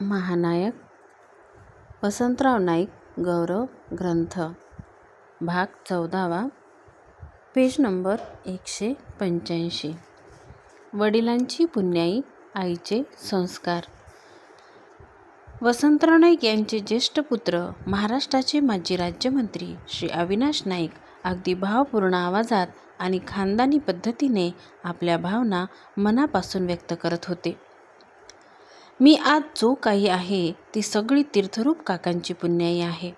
महानायक वसंतराव नाईक गौरव ग्रंथ भाग चौदावा पेज नंबर एकशे पंच्याऐंशी. वडिलांची पुण्याई आईचे संस्कार. वसंतराव नाईक यांचे ज्येष्ठ पुत्र महाराष्ट्राचे माजी राज्यमंत्री श्री अविनाश नाईक अगदी भावपूर्ण आवाजात आणि खानदानी पद्धतीने आपल्या भावना मनापासून व्यक्त करत होते. मी आज जो काही आहे ती सगळी तीर्थरूप काकांची पुण्याई आहे.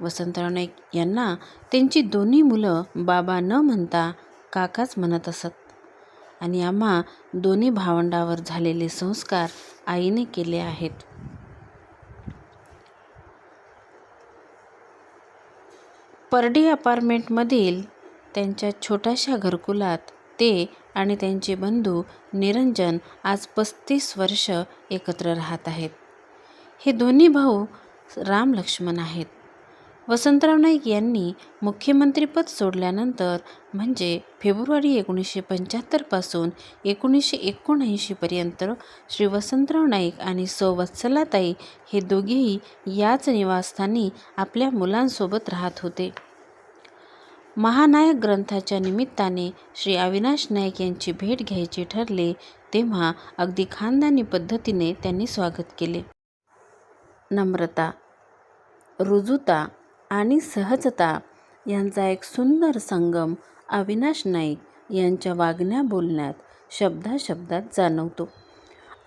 वसंतराव नाईक यांना त्यांची दोन्ही मुलं बाबा न म्हणता काकाच म्हणत असत. आणि आम्हा दोन्ही भावंडावर झालेले संस्कार आईने केले आहेत. परडी अपार्टमेंटमधील त्यांच्या छोट्याशा घरकुलात ते आणि त्यांचे बंधू निरंजन आज पस्तीस वर्ष एकत्र राहत आहेत. हे दोन्ही भाऊ राम लक्ष्मण आहेत. वसंतराव नाईक यांनी मुख्यमंत्रीपद सोडल्यानंतर म्हणजे फेब्रुवारी एकोणीसशे पंच्याहत्तरपासून एकोणीसशे एकोणऐंशीपर्यंत श्री वसंतराव नाईक आणि सौ वत्सलाताई हे दोघेही याच निवासस्थानी आपल्या मुलांसोबत राहत होते. महानायक ग्रंथाच्या निमित्ताने श्री अविनाश नाईक यांची भेट घ्यायचे ठरले तेव्हा अगदी खानदानी पद्धतीने त्यांनी स्वागत केले. नम्रता रुजुता आणि सहजता यांचा एक सुंदर संगम अविनाश नाईक यांच्या वागण्या बोलण्यात शब्दाशब्दात जाणवतो.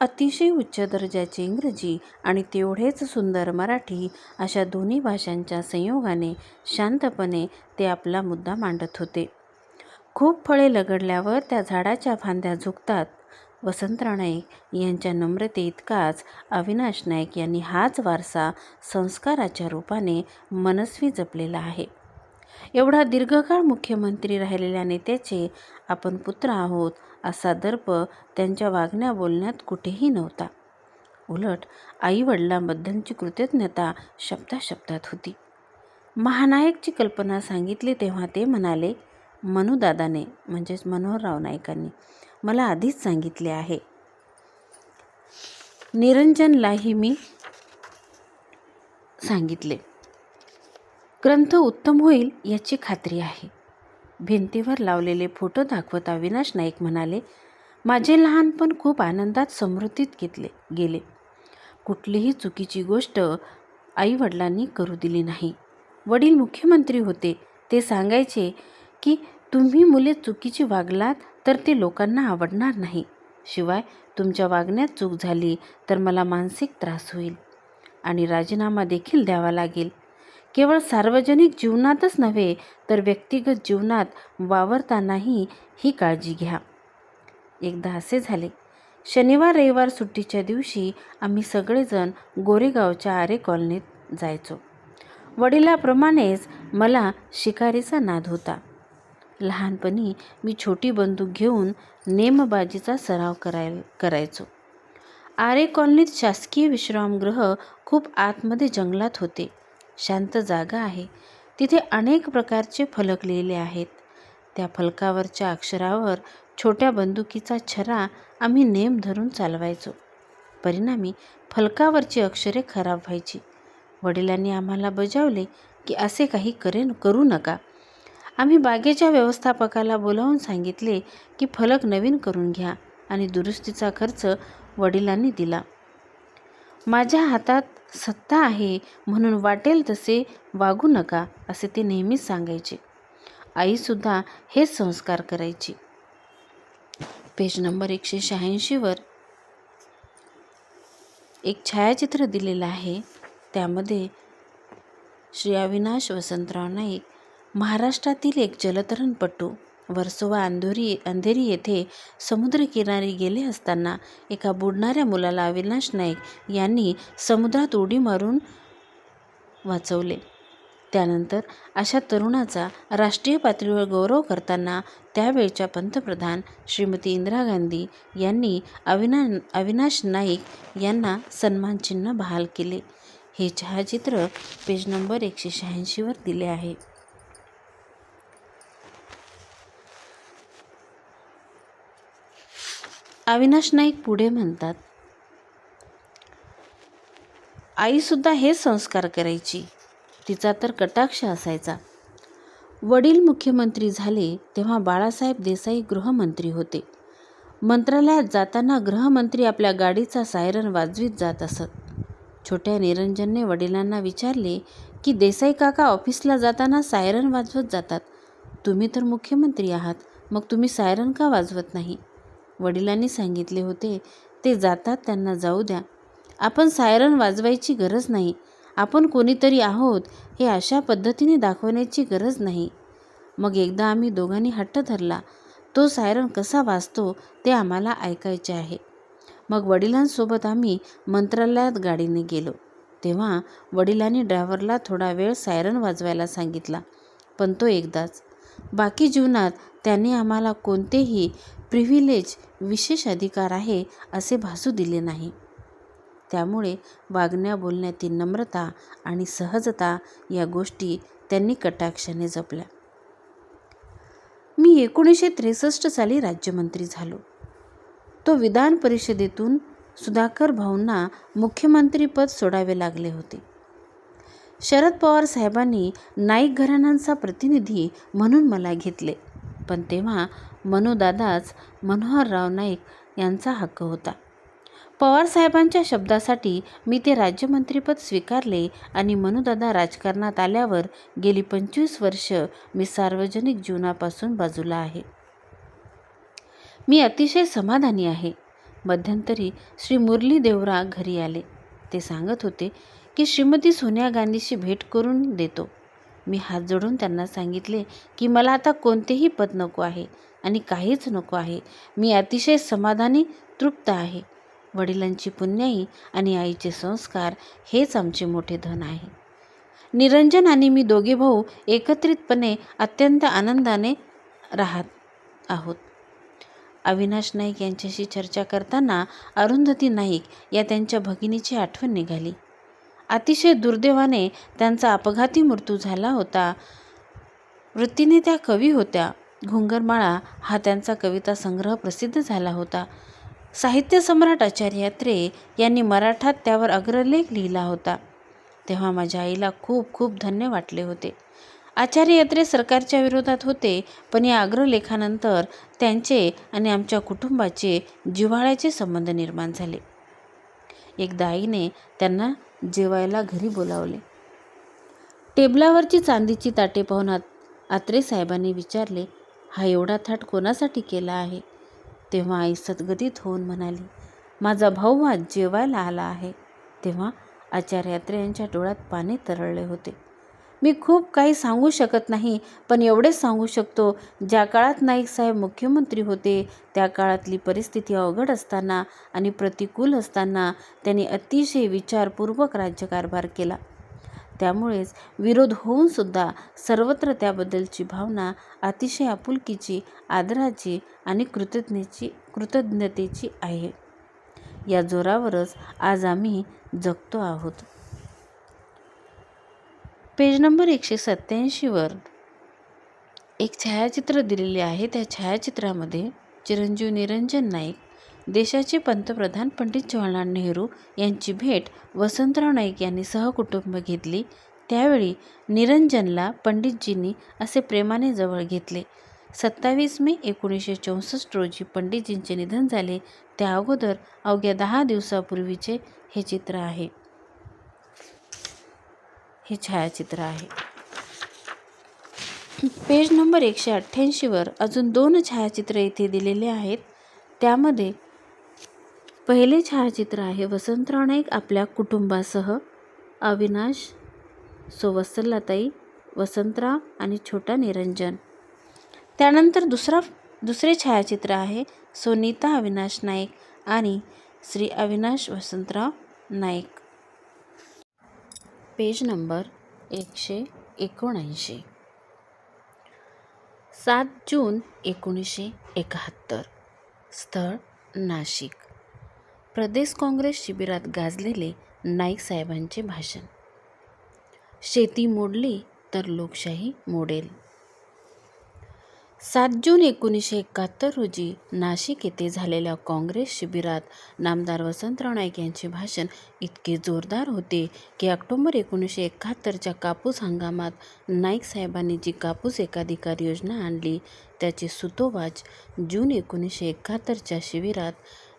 अतिशय उच्च दर्जाची इंग्रजी आणि तेवढेच सुंदर मराठी अशा दोन्ही भाषांच्या संयोगाने शांतपणे ते आपला मुद्दा मांडत होते. खूप फळे लगडल्यावर त्या झाडाच्या फांद्या झुकतात. वसंतराव नाईक यांच्या नम्रते इतकाच अविनाश नाईक यांनी हाच वारसा संस्काराच्या रूपाने मनस्वी जपलेला आहे. एवढा दीर्घकाळ मुख्यमंत्री राहिलेल्या नेत्याचे आपण पुत्र आहोत असा दर्प त्यांच्या वागण्या बोलण्यात कुठेही नव्हता. उलट आईवडिलांबद्दलची कृतज्ञता शब्दाशब्दात होती. महानायकची कल्पना सांगितली तेव्हा ते म्हणाले मनुदादाने म्हणजेच मनोहरराव नायकांनी मला आधीच सांगितले आहे. निरंजनलाही मी सांगितले. ग्रंथ उत्तम होईल याची खात्री आहे. भिंतीवर लावलेले फोटो दाखवत अविनाश नाईक म्हणाले माझे लहानपण खूप आनंदात समृद्धीत घेतले गेले. कुठलीही चुकीची गोष्ट आईवडिलांनी करू दिली नाही. वडील मुख्यमंत्री होते. ते सांगायचे की तुम्ही मुले चुकीची वागलात तर ते लोकांना आवडणार नाही. शिवाय तुमच्या वागण्यात चूक झाली तर मला मानसिक त्रास होईल आणि राजीनामा देखील द्यावा लागेल. केवळ सार्वजनिक जीवनातच नव्हे तर व्यक्तिगत जीवनात वावरतानाही ही काळजी घ्या. एकदा असे झाले. शनिवार रविवार सुट्टीच्या दिवशी आम्ही सगळेजण गोरेगावच्या आरे कॉलनीत जायचो. वडिलाप्रमाणेच मला शिकारीचा नाद होता. लहानपणी मी छोटी बंदूक घेऊन नेमबाजीचा सराव कराय करायचो. आरे कॉलनीत शासकीय विश्रामगृह खूप आतमध्ये जंगलात होते. शांत जागा आहे. तिथे अनेक प्रकारचे फलक लिहिले आहेत. त्या फलकावरच्या अक्षरावर छोट्या बंदुकीचा छरा आम्ही नेम धरून चालवायचो. परिणामी फलकावरची अक्षरे खराब व्हायची. वडिलांनी आम्हाला बजावले की असे काही करेन करू नका. आम्ही बागेच्या व्यवस्थापकाला बोलावून सांगितले की फलक नवीन करून घ्या आणि दुरुस्तीचा खर्च वडिलांनी दिला. माझ्या हातात सत्ता आहे म्हणून वाटेल तसे वागू नका असे ते नेहमीच सांगायचे. आईसुद्धा हे संस्कार करायची. पेज नंबर एकशे शहाऐंशीवर एक छायाचित्र दिलेलं आहे. त्यामध्ये श्री अविनाश वसंतराव नाईक महाराष्ट्रातील एक जलतरणपटू वर्सोवा अंधोरी अंधेरी येथे समुद्रकिनारी गेले असताना एका बुडणाऱ्या मुलाला अविनाश नाईक यांनी समुद्रात उडी मारून वाचवले. त्यानंतर अशा तरुणाचा राष्ट्रीय पातळीवर गौरव करताना त्यावेळच्या पंतप्रधान श्रीमती इंदिरा गांधी यांनी अविना अविनाश नाईक यांना सन्मानचिन्ह बहाल केले. हे छायाचित्र पेज नंबर एकशे शहाऐंशीवर दिले आहे. अविनाश नाईक पुढे म्हणतात आईसुद्धा हेच संस्कार करायची. तिचा तर कटाक्ष असायचा. वडील मुख्यमंत्री झाले तेव्हा बाळासाहेब देसाई गृहमंत्री होते. मंत्रालयात जाताना गृहमंत्री आपल्या गाडीचा सायरन वाजवीत जात असत. छोट्या निरंजनने वडिलांना विचारले की देसाई काका ऑफिसला जाताना सायरन वाजवत जातात. तुम्ही तर मुख्यमंत्री आहात. मग तुम्ही सायरन का वाजवत नाही? वडिलांनी सांगितले होते ते जातात त्यांना जाऊ द्या. आपण सायरन वाजवायची गरज नाही. आपण कोणीतरी आहोत हे अशा पद्धतीने दाखवण्याची गरज नाही. मग एकदा आम्ही दोघांनी हट्ट धरला. तो सायरन कसा वाजतो ते आम्हाला ऐकायचे आहे. मग वडिलांसोबत आम्ही मंत्रालयात गाडीने गेलो. तेव्हा वडिलांनी ड्रायव्हरला थोडा वेळ सायरन वाजवायला सांगितला पण तो एकदाच बाकी जीवनात त्यांनी आम्हाला कोणतेही प्रिव्हिलेज विशेष अधिकार आहे असे भासू दिले नाही. त्यामुळे वागण्या बोलण्यातील नम्रता आणि सहजता या गोष्टी त्यांनी कटाक्षाने जपल्या. मी एकोणीसशे त्रेसष्ट साली राज्यमंत्री झालो. तो विधान परिषदेतून सुधाकर भाऊंना मुख्यमंत्रीपद सोडावे लागले होते. शरद पवार साहेबांनी नाईक घराण्यांचा प्रतिनिधी म्हणून मला घेतले पण तेव्हा मनुदादाच मनोहरराव नाईक यांचा हक्क होता. पवारसाहेबांच्या शब्दासाठी मी ते राज्यमंत्रीपद स्वीकारले आणि मनुदादा राजकारणात आल्यावर गेली पंचवीस वर्ष मी सार्वजनिक जीवनापासून बाजूला आहे. मी अतिशय समाधानी आहे. मध्यंतरी श्री मुरली देवरा घरी आले. ते सांगत होते की श्रीमती सोनिया गांधीशी भेट करून देतो. मी हात जोडून त्यांना सांगितले की मला आता कोणतेही पद नको आहे. आणि काहीच नको आहे. मी अतिशय समाधानी तृप्त आहे. वडिलांची पुण्याई आणि आईचे संस्कार हेच आमचे मोठे धन आहे. निरंजन आणि मी दोघे भाऊ एकत्रितपणे अत्यंत आनंदाने राहत आहोत. अविनाश नाईक यांच्याशी चर्चा करताना अरुंधती नाईक या त्यांच्या भगिनीची आठवण निघाली. अतिशय दुर्दैवाने त्यांचा अपघाती मृत्यू झाला होता. वृत्तीने त्या कवी होत्या. घुंगरमाळा हा त्यांचा कविता संग्रह प्रसिद्ध झाला होता. साहित्य सम्राट आचार्य अत्रे यांनी मराठात त्यावर अग्रलेख लिहिला होता. तेव्हा माझ्या आईला खूप खूप धन्य वाटले होते. आचार्य अत्रे सरकारच्या विरोधात होते पण या अग्रलेखानंतर त्यांचे आणि आमच्या कुटुंबाचे जिव्हाळ्याचे संबंध निर्माण झाले. एकदा आईने त्यांना जेवायला घरी बोलावले. टेबलावरची चांदीची ताटे पाहून आत्रे साहेबांनी विचारले हा एवढा थाट कोणासाठी केला आहे? तेव्हा आई सद्गतीत होऊन म्हणाली माझा भाऊ आज जेवायला आला आहे. तेव्हा आचार्यात्रे यांच्या डोळ्यात पाणी तरळले होते. मी खूप काही सांगू शकत नाही पण एवढेच सांगू शकतो. ज्या काळात नाईक साहेब मुख्यमंत्री होते त्या काळातली परिस्थिती अवघड असताना आणि प्रतिकूल असताना त्यांनी अतिशय विचारपूर्वक राज्यकारभार केला. त्यामुळेच विरोध होऊनसुद्धा सर्वत्र त्याबद्दलची भावना अतिशय आपुलकीची आदराची आणि कृतज्ञतेची कृतज्ञतेची आहे. या जोरावरच आज आम्ही जगतो आहोत. पेज नंबर एकशे सत्त्याऐंशीवर एक छायाचित्र दिलेले आहे. त्या छायाचित्रामध्ये चिरंजीव निरंजन नाईक देशाचे पंतप्रधान पंडित जवाहरलाल नेहरू यांची भेट वसंतराव नाईक यांनी सहकुटुंब घेतली. त्यावेळी निरंजनला पंडितजींनी असे प्रेमाने जवळ घेतले. सत्तावीस मे एकोणीसशे चौसष्ट रोजी पंडितजींचे निधन झाले. त्या अगोदर अवघ्या दहा दिवसापूर्वीचे हे चित्र आहे. हे छायाचित्र आहे. पेज नंबर एकशे अठ्ठ्याऐंशीवर अजून दोन छायाचित्र इथे दिलेले आहेत. त्यामध्ये पहिले छायाचित्र आहे. वसंतराव नाईक आपल्या कुटुंबासह अविनाश सोवत्सलाताई वसंतराव आणि छोटा निरंजन. त्यानंतर दुसरा दुसरे छायाचित्र आहे. सोनीता अविनाश नाईक आणि श्री अविनाश वसंतराव नाईक. पेज नंबर एकशे एकोणऐंशी. सात जून एकोणीसशे एकाहत्तर. स्थळ नाशिक. प्रदेश काँग्रेस शिबिरात गाजलेले नाईक साहेबांचे भाषण. शेती मोडली तर लोकशाही मोडेल. सात जून एकोणीसशे एकाहत्तर रोजी नाशिक येथे झालेल्या काँग्रेस शिबिरात नामदार वसंतराव नाईक यांचे भाषण इतके जोरदार होते की ऑक्टोबर एकोणीसशे एकाहत्तरच्या कापूस हंगामात नाईक साहेबांनी जी कापूस एकाधिकार योजना आणली त्याचे सुतोवाच जून एकोणीसशे एकाहत्तरच्या शिबिरात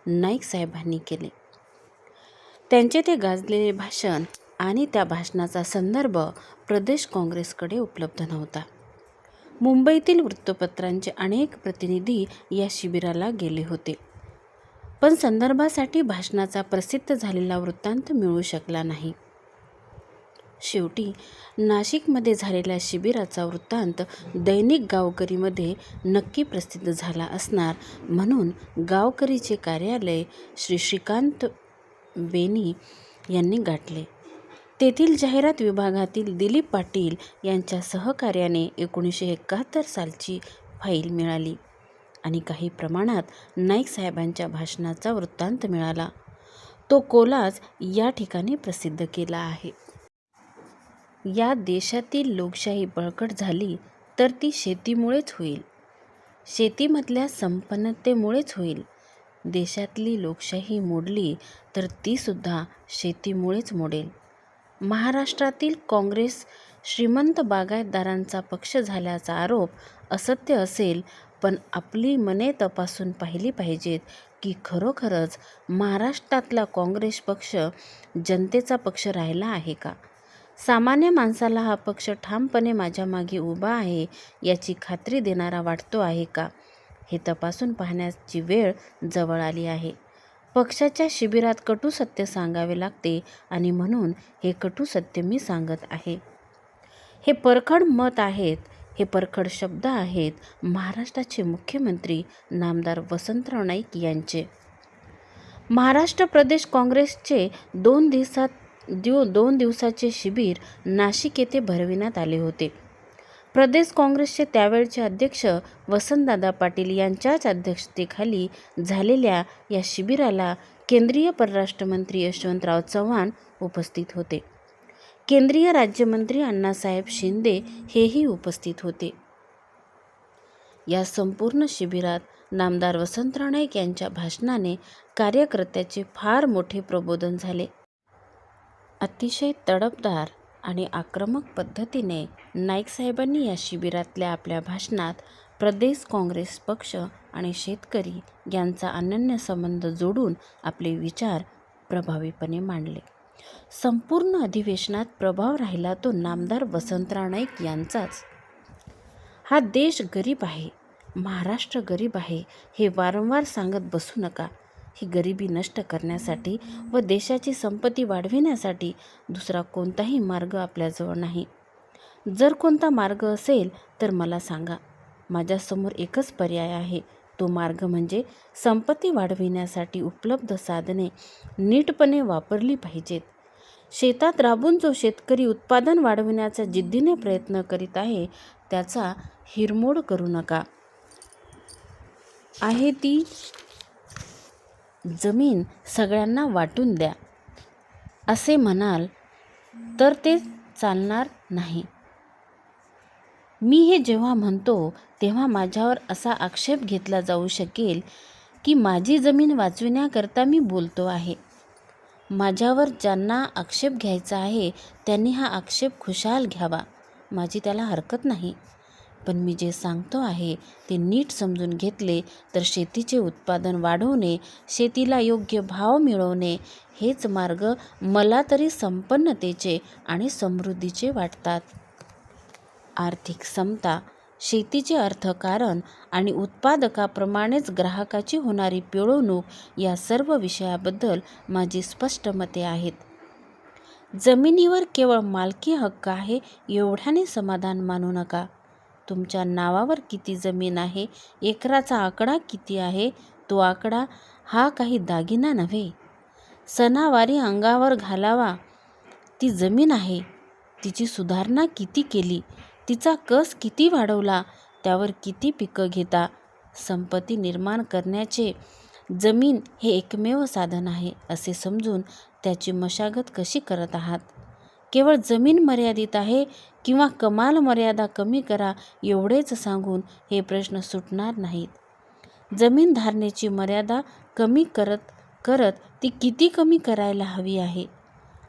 नाईक साहेबांनी केले. त्यांचे ते गाजलेले भाषण आणि त्या भाषणाचा संदर्भ प्रदेश काँग्रेसकडे उपलब्ध नव्हता. मुंबईतील वृत्तपत्रांचे अनेक प्रतिनिधी या शिबिराला गेले होते. पण संदर्भासाठी भाषणाचा प्रसिद्ध झालेला वृत्तांत मिळू शकला नाही. शेवटी नाशिकमध्ये झालेल्या शिबिराचा वृत्तांत दैनिक गावकरीमध्ये नक्की प्रसिद्ध झाला असणार. म्हणून गावकरीचे कार्यालय श्री श्रीकांत बेनी यांनी गाठले. तेथील जाहिरात विभागातील दिलीप पाटील यांच्या सहकार्याने एकोणीसशे एकाहत्तर सालची फाईल मिळाली आणि काही प्रमाणात नाईक साहेबांच्या भाषणाचा वृत्तांत मिळाला. तो कोलाज या ठिकाणी प्रसिद्ध केला आहे. या देशातील लोकशाही बळकट झाली तर ती शेतीमुळेच होईल. शेतीमधल्या संपन्नतेमुळेच होईल. देशातली लोकशाही मोडली तर तीसुद्धा शेतीमुळेच मोडेल. महाराष्ट्रातील काँग्रेस श्रीमंत बागायतदारांचा पक्ष झाल्याचा आरोप असत्य असेल पण आपली मने तपासून पाहिली पाहिजेत की खरोखरच महाराष्ट्रातला काँग्रेस पक्ष जनतेचा पक्ष राहिला आहे का? सामान्य माणसाला हा पक्ष ठामपणे माझ्या मागे उभा आहे याची खात्री देणारा वाटतो आहे का? हे तपासून पाहण्याची वेळ जवळ आली आहे. पक्षाच्या शिबिरात कटू सत्य सांगावे लागते आणि म्हणून हे कटू सत्य मी सांगत आहे. हे परखड मत आहेत हे परखड शब्द आहेत महाराष्ट्राचे मुख्यमंत्री नामदार वसंतराव नाईक यांचे. महाराष्ट्र प्रदेश काँग्रेसचे दोन दिवसात दिव दोन दिवसाचे शिबिर नाशिक येथे भरविण्यात आले होते. प्रदेश काँग्रेसचे त्यावेळचे अध्यक्ष वसंतदादा पाटील यांच्याच अध्यक्षतेखाली झालेल्या या शिबिराला केंद्रीय परराष्ट्रमंत्री यशवंतराव चव्हाण उपस्थित होते. केंद्रीय राज्यमंत्री अण्णासाहेब शिंदे हेही उपस्थित होते. या संपूर्ण शिबिरात नामदार वसंतराव नाईक यांच्या भाषणाने कार्यकर्त्याचे फार मोठे प्रबोधन झाले. अतिशय तडफदार आणि आक्रमक पद्धतीने नाईक साहेबांनी या शिबिरातल्या आपल्या भाषणात प्रदेश काँग्रेस पक्ष आणि शेतकरी यांचा अनन्य संबंध जोडून आपले विचार प्रभावीपणे मांडले. संपूर्ण अधिवेशनात प्रभाव राहिला तो नामदार वसंतराव नाईक यांचाच. हा देश गरीब आहे महाराष्ट्र गरीब आहे हे वारंवार सांगत बसू नका. ही गरिबी नष्ट करण्यासाठी व देशाची संपत्ती वाढविण्यासाठी दुसरा कोणताही मार्ग आपल्याजवळ नाही. जर कोणता मार्ग असेल तर मला सांगा. माझ्यासमोर एकच पर्याय आहे. तो मार्ग म्हणजे संपत्ती वाढविण्यासाठी उपलब्ध साधने नीटपणे वापरली पाहिजेत. शेतात राबून जो शेतकरी उत्पादन वाढविण्याचा जिद्दीने प्रयत्न करीत आहे त्याचा हिरमोड करू नका. आहे ती जमीन सगळ्यांना वाटून द्या. असे म्हणाल तर ते चालणार नाही. मी हे जेव्हा म्हणतो तेव्हा माझ्यावर असा आक्षेप घेतला जाऊ शकेल की माझी जमीन वाचविण्याकरता मी बोलतो आहे. माझ्यावर ज्यांना आक्षेप घ्यायचा आहे त्यांनी हा आक्षेप खुशाल घ्यावा. माझी त्याला हरकत नाही. पण मी जे सांगतो आहे ते नीट समजून घेतले तर शेतीचे उत्पादन वाढवणे शेतीला योग्य भाव मिळवणे हेच मार्ग मला तरी संपन्नतेचे आणि समृद्धीचे वाटतात. आर्थिक समता शेतीचे अर्थकारण आणि उत्पादकाप्रमाणेच ग्राहकाची होणारी पिळवणूक या सर्व विषयाबद्दल माझी स्पष्ट मते आहेत. जमिनीवर केवळ मालकी हक्क आहे एवढ्याने समाधान मानू नका. तुमच्या नावावर किती जमीन आहे? एकराचा आकडा किती आहे? तो आकडा हा काही दागिना नव्हे. सणावारी अंगावर घालावा. ती जमीन आहे. तिची सुधारणा किती केली? तिचा कस किती वाढवला? त्यावर किती पिकं घेता? संपत्ती निर्माण करण्याचे जमीन हे एकमेव साधन आहे असे समजून त्याची मशागत कशी करत आहात? केवळ जमीन मर्यादित आहे किंवा कमाल मर्यादा कमी करा एवढेच सांगून हे प्रश्न सुटणार नाहीत. जमीन धारणेची मर्यादा कमी करत करत ती किती कमी करायला हवी आहे?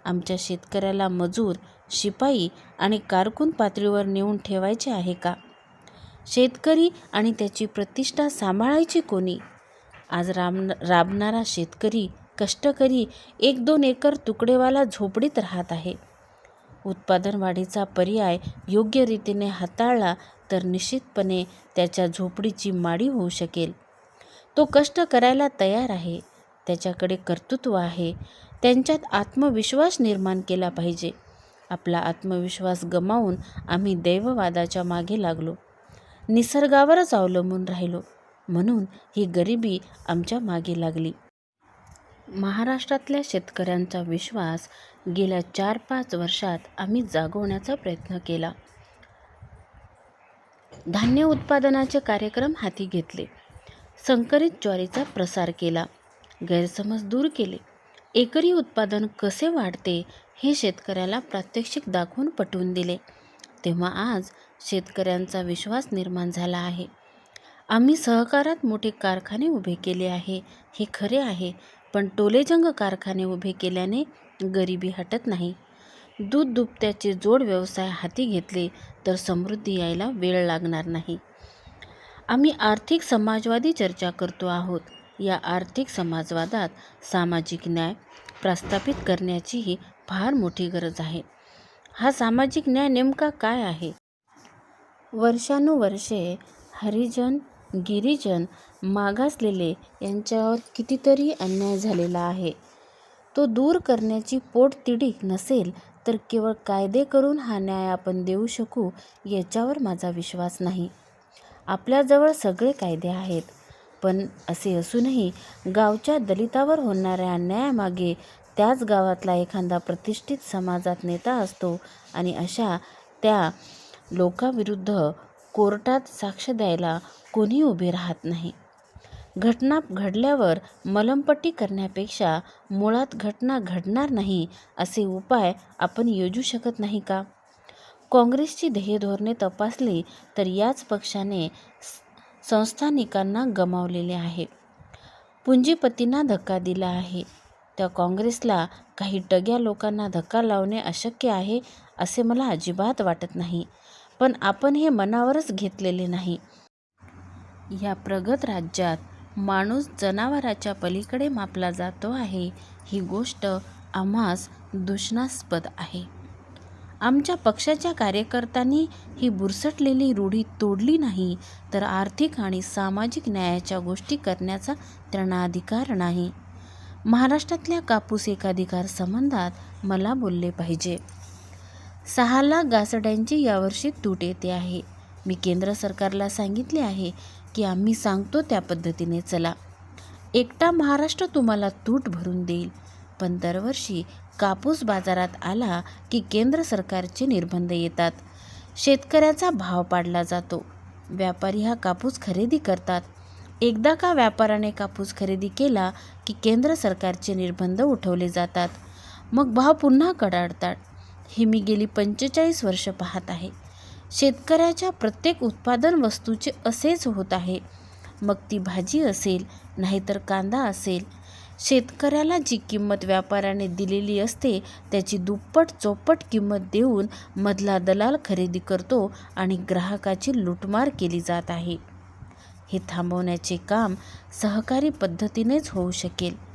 आमच्या शेतकऱ्याला मजूर शिपाई आणि कारकून पातळीवर नेऊन ठेवायचे आहे का? शेतकरी आणि त्याची प्रतिष्ठा सांभाळायची कोणी? आज राब राबणारा शेतकरी कष्टकरी एक दोन एकर तुकडेवाला झोपडीत राहत आहे. उत्पादन वाढीचा पर्याय योग्य रीतीने हाताळला तर निश्चितपणे त्याच्या झोपडीची माडी होऊ शकेल. तो कष्ट करायला तयार आहे. त्याच्याकडे कर्तृत्व आहे. त्यांच्यात आत्मविश्वास निर्माण केला पाहिजे. आपला आत्मविश्वास गमावून आम्ही दैववादाच्या मागे लागलो. निसर्गावरच अवलंबून राहिलो. म्हणून ही गरिबी आमच्या मागे लागली. महाराष्ट्रातल्या शेतकऱ्यांचा विश्वास गेल्या चार पाच वर्षात आम्ही जागवण्याचा प्रयत्न केला. धान्य उत्पादनाचे कार्यक्रम हाती घेतले. संकरित ज्वारीचा प्रसार केला. गैरसमज दूर केले. एकरी उत्पादन कसे वाढते हे शेतकऱ्याला प्रात्यक्षिक दाखवून पटवून दिले. तेव्हा आज शेतकऱ्यांचा विश्वास निर्माण झाला आहे. आम्ही सहकारात मोठे कारखाने उभे केले आहे. हे खरे आहे पण टोलेजंग कारखाने उभे केल्याने गरिबी हटत नाही. दूध दुभत्याचे जोड व्यवसाय हाती घेतले तर समृद्धी यायला वेळ लागणार नाही. आम्ही आर्थिक समाजवादी चर्चा करतो आहोत. या आर्थिक समाजवादात सामाजिक न्याय प्रस्थापित करण्याचीही फार मोठी गरज आहे. हा सामाजिक न्याय नेमका काय आहे? वर्षानुवर्षे हरिजन गिरिजन मागासलेले यांच्यावर कितीतरी अन्याय झालेला आहे. तो दूर करण्याची पोटतिडीक नसेल तर केवळ कायदे करून हा न्याय आपण देऊ शकू याच्यावर माझा विश्वास नाही. आपल्याजवळ सगळे कायदे आहेत पण असे असूनही गावच्या दलितावर होणाऱ्या अन्यायामागे त्याच गावातला एखादा प्रतिष्ठित समाजात नेता असतो आणि अशा त्या लोकाविरुद्ध कोर्टात साक्ष द्यायला कोणी उभे राहत नाही. घटना घडल्यावर मलमपट्टी करण्यापेक्षा मुळात घटना घडणार नाही असे उपाय आपण योजू शकत नाही का? काँग्रेसची ध्येयधोरणे तपासली तर याच पक्षाने संस्थानिकांना गमावलेले आहे. पुंजीपतींना धक्का दिला आहे. त्या काँग्रेसला काही टग्या लोकांना धक्का लावणे अशक्य आहे असे मला अजिबात वाटत नाही. पण आपण हे मनावरच घेतलेले नाही. या प्रगत राज्यात माणूस जनावराच्या पलीकडे मापला जातो आहे. ही गोष्ट आम्हास दूषणास्पद आहे. आमच्या पक्षाच्या कार्यकर्त्यांनी ही बुरसटलेली रूढी तोडली नाही तर आर्थिक आणि सामाजिक न्यायाच्या गोष्टी करण्याचा त्यांना अधिकार नाही. महाराष्ट्रातल्या कापूस एकाधिकार संबंधात मला बोलले पाहिजे. सहा लाख गासड्यांची यावर्षी तूट येते आहे. मी केंद्र सरकारला सांगितले आहे की आम्ही सांगतो त्या पद्धतीने चला. एकटा महाराष्ट्र तुम्हाला तूट भरून देईल. पण दरवर्षी कापूस बाजारात आला की केंद्र सरकारचे निर्बंध येतात. शेतकऱ्याचा भाव पाडला जातो. व्यापारी हा कापूस खरेदी करतात. एकदा का व्यापाराने कापूस खरेदी केला की केंद्र सरकारचे निर्बंध उठवले जातात. मग भाव पुन्हा कडाडतात. हे मी गेली पंचेचाळीस वर्ष पाहत आहे. शेतकऱ्याच्या प्रत्येक उत्पादन वस्तूचे असेच होत आहे. मग ती भाजी असेल नाहीतर कांदा असेल. शेतकऱ्याला जी किंमत व्यापाऱ्याने दिलेली असते त्याची दुप्पट चौपट किंमत देऊन मधला दलाल खरेदी करतो आणि ग्राहकाची लुटमार केली जात आहे. हे थांबवण्याचे काम सहकारी पद्धतीनेच होऊ शकेल.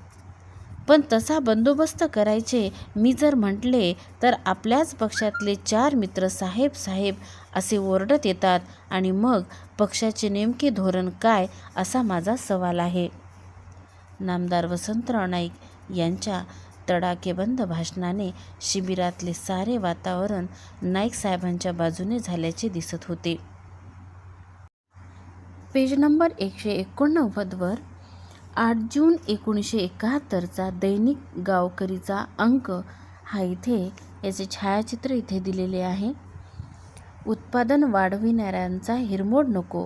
पण तसा बंदोबस्त करायचे मी जर म्हटले तर आपल्याच पक्षातले चार मित्र साहेब साहेब असे ओरडत येतात. आणि मग पक्षाचे नेमके धोरण काय असा माझा सवाल आहे. नामदार वसंतराव नाईक यांच्या तडाकेबंद भाषणाने शिबिरातले सारे वातावरण नाईक साहेबांच्या बाजूने झाल्याचे दिसत होते. पेज नंबर एकशे एकोणनव्वदवर आठ जून एकोणीसशे एकाहत्तरचा दैनिक गावकरीचा अंक हा इथे याचे छायाचित्र इथे दिलेले आहे. उत्पादन वाढविणाऱ्यांचा हिरमोड नको.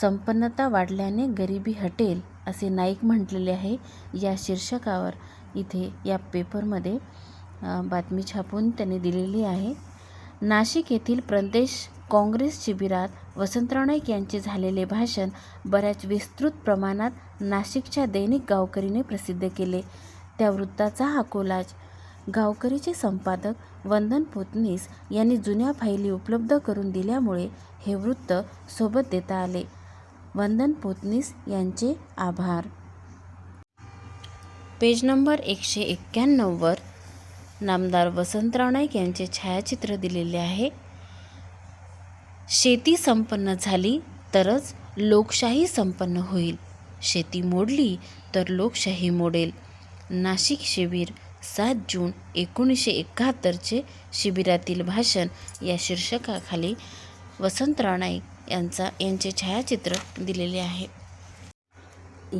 संपन्नता वाढल्याने गरिबी हटेल असे नाईक म्हटलेले आहे या शीर्षकावर. इथे या पेपरमध्ये बातमी छापून त्यांनी दिलेली आहे. नाशिक येथील प्रदेश काँग्रेस शिबिरात वसंतराव नाईक यांचे झालेले भाषण बऱ्याच विस्तृत प्रमाणात नाशिकच्या दैनिक गावकरीने प्रसिद्ध केले. त्या वृत्ताचा हा कोलाज. गावकरीचे संपादक वंदन पोतनीस यांनी जुन्या फायली उपलब्ध करून दिल्यामुळे हे वृत्त सोबत देता आले. वंदन पोतनीस यांचे आभार. पेज नंबर एकशे एक्क्याण्णववर नामदार वसंतराव नाईक यांचे छायाचित्र दिलेले आहे. शेती संपन्न झाली तरच लोकशाही संपन्न होईल. शेती मोडली तर लोकशाही मोडेल. नाशिक शिबिर सात जून एकोणीसशे एकाहत्तरचे शिबिरातील भाषण या शीर्षकाखाली वसंतराव नाईक यांचा यांचे छायाचित्र दिलेले आहे.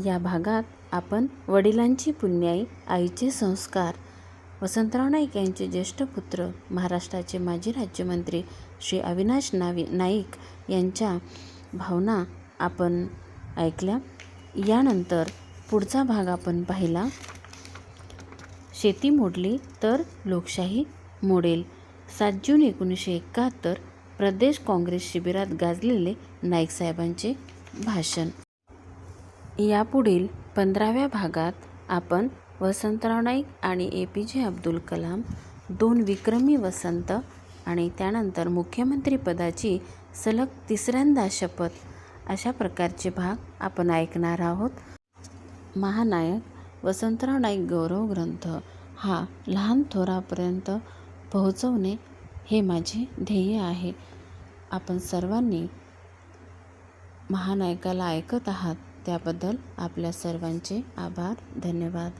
या भागात आपण वडिलांची पुण्याई आईचे संस्कार. वसंतराव नाईक यांचे ज्येष्ठ पुत्र महाराष्ट्राचे माजी राज्यमंत्री श्री अविनाश नावी नाईक यांच्या भावना आपण ऐकल्या. यानंतर पुढचा भाग आपण पाहिला. शेती मोडली तर लोकशाही मोडेल. सात जून एकोणीसशे एकाहत्तर प्रदेश काँग्रेस शिबिरात गाजलेले नाईकसाहेबांचे भाषण. यापुढील पंधराव्या भागात आपण वसंतराव नाईक आणि ए पी जे अब्दुल कलाम दोन विक्रमी वसंत आणि त्यानंतर मुख्यमंत्रीपदाची सलग तिसऱ्यांदा शपथ अशा प्रकारचे भाग आपण ऐकणार आहोत. महानायक वसंतराव नाईक गौरव ग्रंथ हा लहान थोरापर्यंत पोहोचवणे हे माझे ध्येय आहे. आपण सर्वांनी महानायकाला ऐकत आहात त्याबद्दल आपल्या सर्वांचे आभार धन्यवाद.